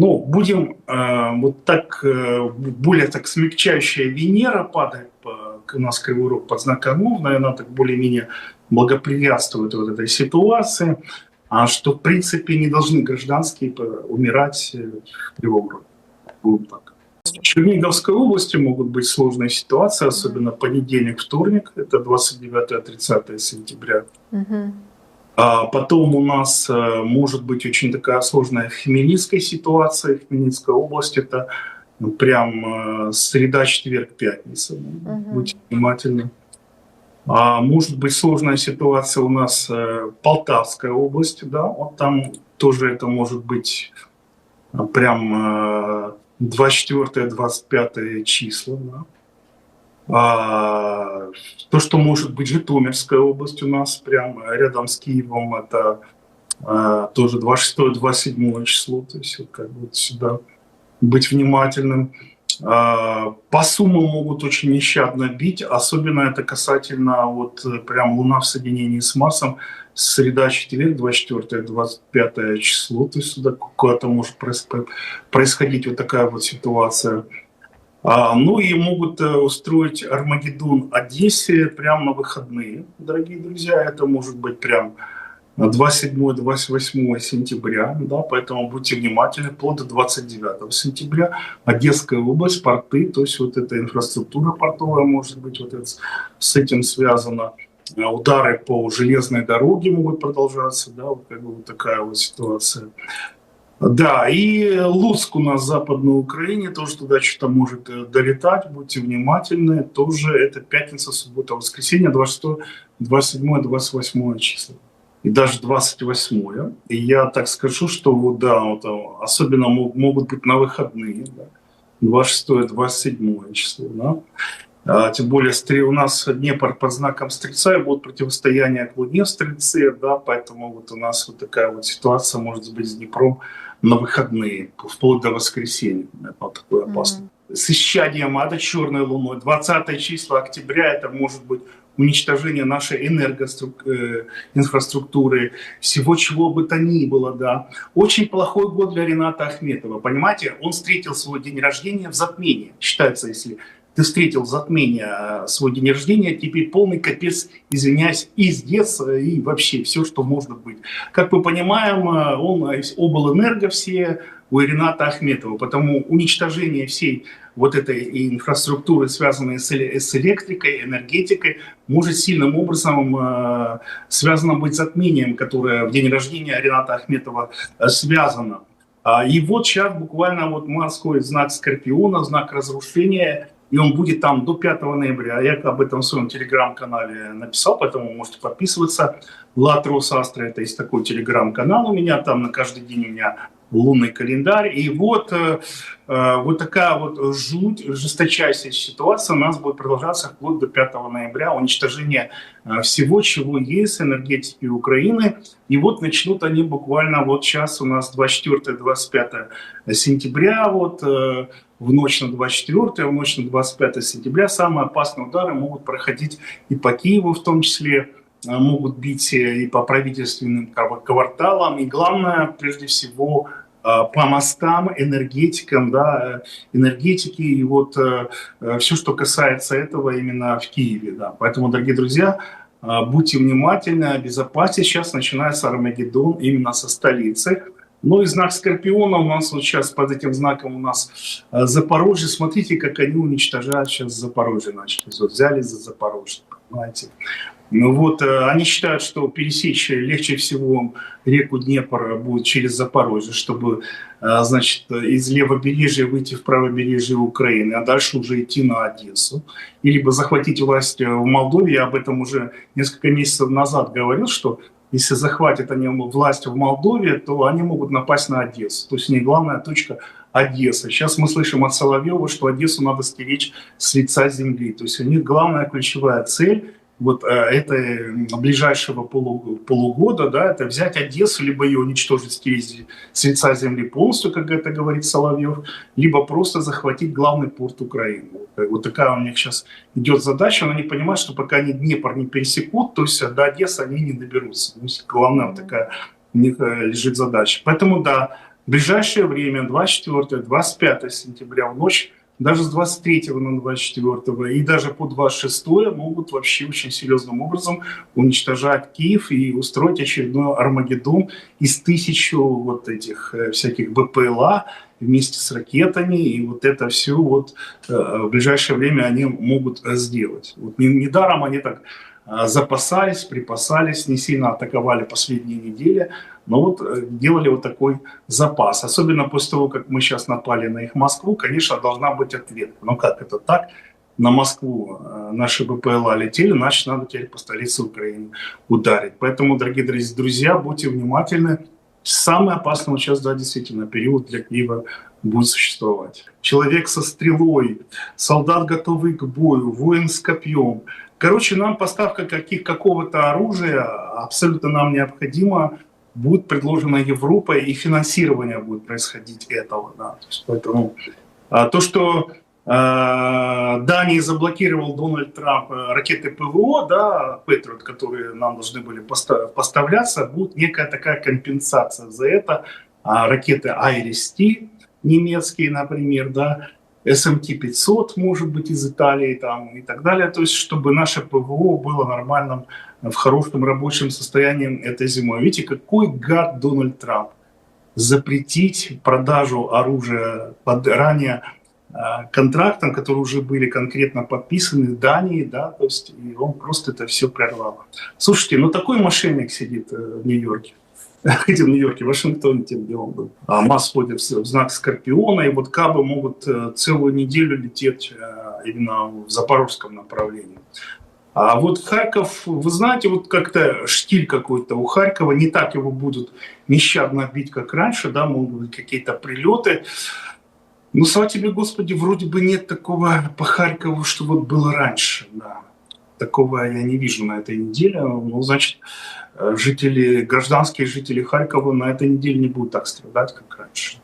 Ну, будем э, вот так, э, более так смягчающая Венера падает по, у нас Кривой Рог под знаком Овна, она так более-менее благоприятствует вот этой ситуации, а что, в принципе, не должны гражданские умирать в Кривом Роге. Будем так. В Черниговской области могут быть сложные ситуации, особенно понедельник, вторник, это 29-30 сентября. Угу. А потом у нас э, может быть очень такая сложная Хмельницкая ситуация. Хмельницкая область это прям э, среда, четверг, пятница. Угу. Будьте внимательны. А может быть сложная ситуация у нас э, Полтавская область, да, вот там тоже это может быть прям 24-25 числа. Да. А, то, что может быть Житомирская область у нас, прямо рядом с Киевом, это а, тоже 26-27 число, то есть вот как бы вот сюда быть внимательным. А, по суммам могут очень нещадно бить, особенно это касательно вот прям Луна в соединении с Марсом, среда, четверг, 24-25 число, то есть сюда куда-то может происходить вот такая вот ситуация. А, ну и могут э, устроить Армагеддон Одессе прямо на выходные, дорогие друзья. Это может быть прям 27-28 сентября, да, поэтому будьте внимательны, вплоть до 29 сентября. Одесская область, порты, то есть вот эта инфраструктура портовая может быть вот это, с этим связано. Э, удары по железной дороге могут продолжаться, да, вот как бы вот такая вот ситуация. Да, и Луцк у нас в Западной Украине, тоже туда что-то может э, долетать, будьте внимательны. Тоже это пятница, суббота, воскресенье, 26, 27, 28 числа. И даже 28. И я так скажу, что да, вот, э, особенно могут быть на выходные, да, 26, 27 число. Да. А, тем более у нас Днепр под знаком Стрельца, и будет противостояние к Луне в Стрельце, да, поэтому вот у нас вот такая вот ситуация может быть с Днепром на выходные, вплоть до воскресенья. Это такое опасно. Mm-hmm. С исчадием ада черной луной. 20 числа октября это может быть уничтожение нашей энергоинфраструктуры, э, всего чего бы то ни было, да. Очень плохой год для Рената Ахметова, понимаете? Он встретил свой день рождения в затмении, считается, если ты встретил затмение э, свой день рождения, теперь полный капец, извиняюсь, из детства и вообще все, что может быть. Как мы понимаем, э, он облэнерго все у Рената Ахметова, потому уничтожение всей вот этой инфраструктуры, связанной с электрикой, энергетикой, может сильным образом э, связано быть затмением, которое в день рождения Рената Ахметова связано. А, и вот сейчас буквально вот морской знак Скорпиона, знак разрушения, и он будет там до 5 ноября. Я об этом в своем телеграм-канале написал, поэтому можете подписываться. Латрос Астра, это есть такой телеграм-канал у меня, там на каждый день у меня лунный календарь. И вот, э, э, вот такая вот жуть, жесточайшая ситуация у нас будет продолжаться вплоть до 5 ноября, уничтожение э, всего, чего есть, энергетики Украины. И вот начнут они буквально вот сейчас у нас 24-25 сентября, вот э, в ночь на 24, в ночь на 25 сентября самые опасные удары могут проходить и по Киеву в том числе, э, могут бить и по правительственным кварталам, и главное, прежде всего, э, по мостам, энергетикам, да, энергетики, и вот все, что касается этого именно в Киеве. Да. Поэтому, дорогие друзья, будьте внимательны, обезопасьте. Сейчас начинается Армагеддон именно со столицы. Ну и знак Скорпиона у нас вот сейчас под этим знаком у нас э, Запорожье. Смотрите, как они уничтожают сейчас Запорожье начали. Вот взяли за Запорожье, понимаете. Ну вот, э, они считают, что пересечь легче всего реку Днепр будет через Запорожье, чтобы, э, значит, из левобережья выйти в правобережье Украины, а дальше уже идти на Одессу. И либо захватить власть в Молдове. Я об этом уже несколько месяцев назад говорил, что если захватят они власть в Молдове, то они могут напасть на Одессу. То есть не главная точка Одесса. Сейчас мы слышим от Соловьева, что Одессу надо стеречь с лица земли. То есть у них главная ключевая цель вот э, это ближайшего полу, полугода, да, это взять Одессу, либо ее уничтожить с лица земли полностью, как это говорит Соловьев, либо просто захватить главный порт Украины. Вот такая у них сейчас идет задача, но они понимают, что пока они Днепр не пересекут, то есть до Одессы они не доберутся. Есть главная вот такая у них э, лежит задача. Поэтому, да, В ближайшее время, 24-25 сентября в ночь, даже с 23 на 24 и даже по 26 могут вообще очень серьезным образом уничтожать Киев и устроить очередной Армагеддон из тысячу вот этих э, всяких БПЛА вместе с ракетами, и вот это все вот э, в ближайшее время они могут сделать. Вот недаром они так запасались, припасались, не сильно атаковали последние недели, но вот э, делали вот такой запас. Особенно после того, как мы сейчас напали на их Москву, конечно, должна быть ответ. Но как это так? На Москву э, наши БПЛА летели, значит, надо теперь по столице Украины ударить. Поэтому, дорогие друзья, будьте внимательны. Самый опасный сейчас, да, действительно, период для Киева будет существовать. Человек со стрелой, солдат готовый к бою, воин с копьем – Короче, нам поставка каких, какого-то оружия абсолютно нам необходима, будет предложена Европой, и финансирование будет происходить этого. Да. То есть, поэтому а, то, что а, Дании заблокировал Дональд Трамп э, ракеты ПВО, да, Патриот, которые нам должны были поставляться, будет некая такая компенсация за это. А ракеты Айрис-Ти немецкие, например, да, SMT-500, может быть, из Италии там, и так далее. То есть, чтобы наше ПВО было нормальным, в хорошем рабочем состоянии этой зимой. Видите, какой гад Дональд Трамп. Запретить продажу оружия под ранее а, контрактам, которые уже были конкретно подписаны в Дании, да, то есть и он просто это все прервал. Слушайте, ну такой мошенник сидит э, в Нью-Йорке. хотя в Нью-Йорке, Вашингтоне, тем, где он был. А Масс ходит в знак Скорпиона, и вот Кабы могут э, целую неделю лететь э, именно в запорожском направлении. А вот Харьков, вы знаете, вот как-то штиль какой-то у Харькова, не так его будут нещадно бить, как раньше, да, могут быть какие-то прилеты. Ну, слава тебе, Господи, вроде бы нет такого по Харькову, что вот было раньше, да. Такого я не вижу на этой неделе. Ну, значит, жители, гражданские жители Харькова на этой неделе не будут так страдать, как раньше.